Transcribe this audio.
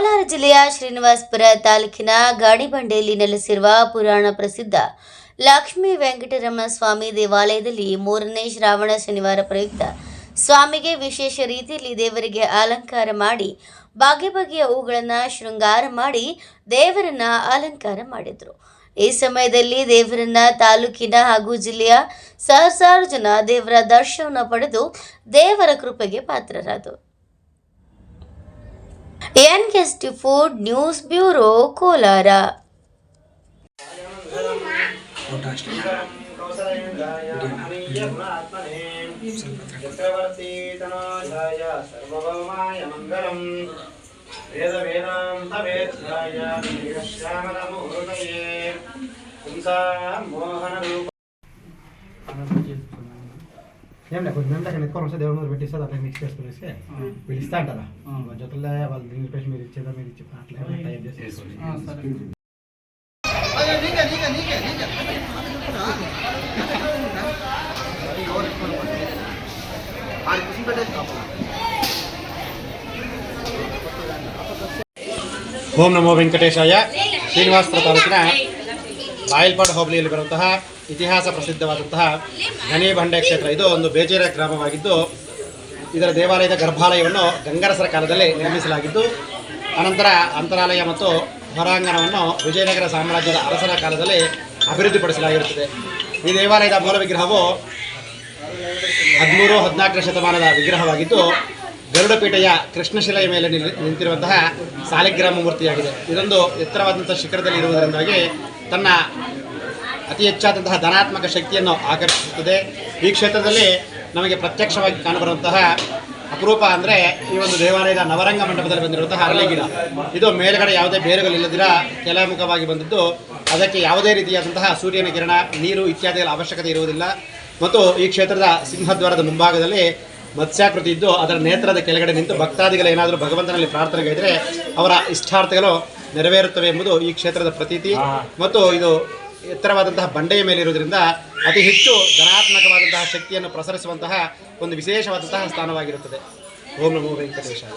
ಕೋಲಾರ ಜಿಲ್ಲೆಯ ಶ್ರೀನಿವಾಸಪುರ ತಾಲೂಕಿನ ಗಾಣಿಬಂಡೆಯಲ್ಲಿ ನೆಲೆಸಿರುವ ಪುರಾಣ ಪ್ರಸಿದ್ಧ ಲಕ್ಷ್ಮೀ ವೆಂಕಟರಮಣ ಸ್ವಾಮಿ ದೇವಾಲಯದಲ್ಲಿ ಮೂರನೇ ಶ್ರಾವಣ ಶನಿವಾರ ಪ್ರಯುಕ್ತ ಸ್ವಾಮಿಗೆ ವಿಶೇಷ ರೀತಿಯಲ್ಲಿ ದೇವರಿಗೆ ಅಲಂಕಾರ ಮಾಡಿ, ಬಗೆ ಬಗೆಯ ಹೂಗಳನ್ನು ಶೃಂಗಾರ ಮಾಡಿ ದೇವರನ್ನ ಅಲಂಕಾರ ಮಾಡಿದರು. ಈ ಸಮಯದಲ್ಲಿ ದೇವರನ್ನ ತಾಲೂಕಿನ ಹಾಗೂ ಜಿಲ್ಲೆಯ ಸಹಸ್ರಾರು ಜನ ದೇವರ ದರ್ಶನವನ್ನು ಪಡೆದು ದೇವರ ಕೃಪೆಗೆ ಪಾತ್ರರಾದರು. N K T four news bureau Kolar Mohan रूप ओम नमो वेंकटेशय श्रीनिवास प्रकार ರಾಯಲ್ಪಾಡು ಹೋಬಳಿಯಲ್ಲಿ ಬರುವಂತಹ ಇತಿಹಾಸ ಪ್ರಸಿದ್ಧವಾದಂತಹ ಗಣೇಬಂಡೆ ಕ್ಷೇತ್ರ. ಇದು ಒಂದು ಬೇಜೇರ ಗ್ರಾಮವಾಗಿದ್ದು, ಇದರ ದೇವಾಲಯದ ಗರ್ಭಾಲಯವನ್ನು ಗಂಗರಸರ ಕಾಲದಲ್ಲಿ ನಿರ್ಮಿಸಲಾಗಿದ್ದು, ಅನಂತರ ಅಂತರಾಲಯ ಮತ್ತು ಹೊರಾಂಗಣವನ್ನು ವಿಜಯನಗರ ಸಾಮ್ರಾಜ್ಯದ ಅರಸರ ಕಾಲದಲ್ಲಿ ಅಭಿವೃದ್ಧಿಪಡಿಸಲಾಗಿರುತ್ತದೆ. ಈ ದೇವಾಲಯದ ಮೂಲ ವಿಗ್ರಹವು ಹದಿಮೂರು ಹದಿನಾಲ್ಕನೇ ಶತಮಾನದ ವಿಗ್ರಹವಾಗಿದ್ದು ಗರುಡಪೀಠೆಯ ಕೃಷ್ಣಶಿಲೆಯ ಮೇಲೆ ನಿಂತಿರುವಂತಹ ಸಾಲಿಗ್ರಾಮ ಮೂರ್ತಿಯಾಗಿದೆ. ಇದೊಂದು ಎತ್ತರವಾದಂತಹ ಶಿಖರದಲ್ಲಿ ಇರುವುದರಿಂದಾಗಿ ತನ್ನ ಅತಿ ಹೆಚ್ಚಾದಂತಹ ಧನಾತ್ಮಕ ಶಕ್ತಿಯನ್ನು ಆಕರ್ಷಿಸುತ್ತದೆ. ಈ ಕ್ಷೇತ್ರದಲ್ಲಿ ನಮಗೆ ಪ್ರತ್ಯಕ್ಷವಾಗಿ ಕಾಣಬರುವಂತಹ ಅಪರೂಪ ಅಂದರೆ ಈ ಒಂದು ದೇವಾಲಯದ ನವರಂಗ ಮಂಟಪದಲ್ಲಿ ಬಂದಿರುವಂತಹ ಅರಳಿ ಗಿಡ. ಇದು ಮೇಲ್ಗಡೆ ಯಾವುದೇ ಬೇರುಗಳಿಲ್ಲದಿರ ಕೆಳಮುಖವಾಗಿ ಬಂದಿದ್ದು, ಅದಕ್ಕೆ ಯಾವುದೇ ರೀತಿಯಾದಂತಹ ಸೂರ್ಯನ ಕಿರಣ, ನೀರು ಇತ್ಯಾದಿಗಳ ಅವಶ್ಯಕತೆ ಇರುವುದಿಲ್ಲ. ಮತ್ತು ಈ ಕ್ಷೇತ್ರದ ಸಿಂಹದ್ವಾರದ ಮುಂಭಾಗದಲ್ಲಿ ಮತ್ಸ್ಯಾಕೃತಿ ಇದ್ದು ಅದರ ನೇತ್ರದ ಕೆಳಗಡೆ ನಿಂತು ಭಕ್ತಾದಿಗಳು ಏನಾದರೂ ಭಗವಂತನಲ್ಲಿ ಪ್ರಾರ್ಥನೆಗೈದರೆ ಅವರ ಇಷ್ಟಾರ್ಥಗಳು ನೆರವೇರುತ್ತವೆ ಎಂಬುದು ಈ ಕ್ಷೇತ್ರದ ಪ್ರತೀತಿ. ಮತ್ತು ಇದು ಎತ್ತರವಾದಂತಹ ಬಂಡೆಯ ಮೇಲೆ ಇರುವುದರಿಂದ ಅತಿ ಹೆಚ್ಚು ಧನಾತ್ಮಕವಾದಂತಹ ಶಕ್ತಿಯನ್ನು ಪ್ರಸರಿಸುವಂತಹ ಒಂದು ವಿಶೇಷವಾದಂತಹ ಸ್ಥಾನವಾಗಿರುತ್ತದೆ. ಓಂ ನಮೋ ವೆಂಕಟೇಶಾಯ.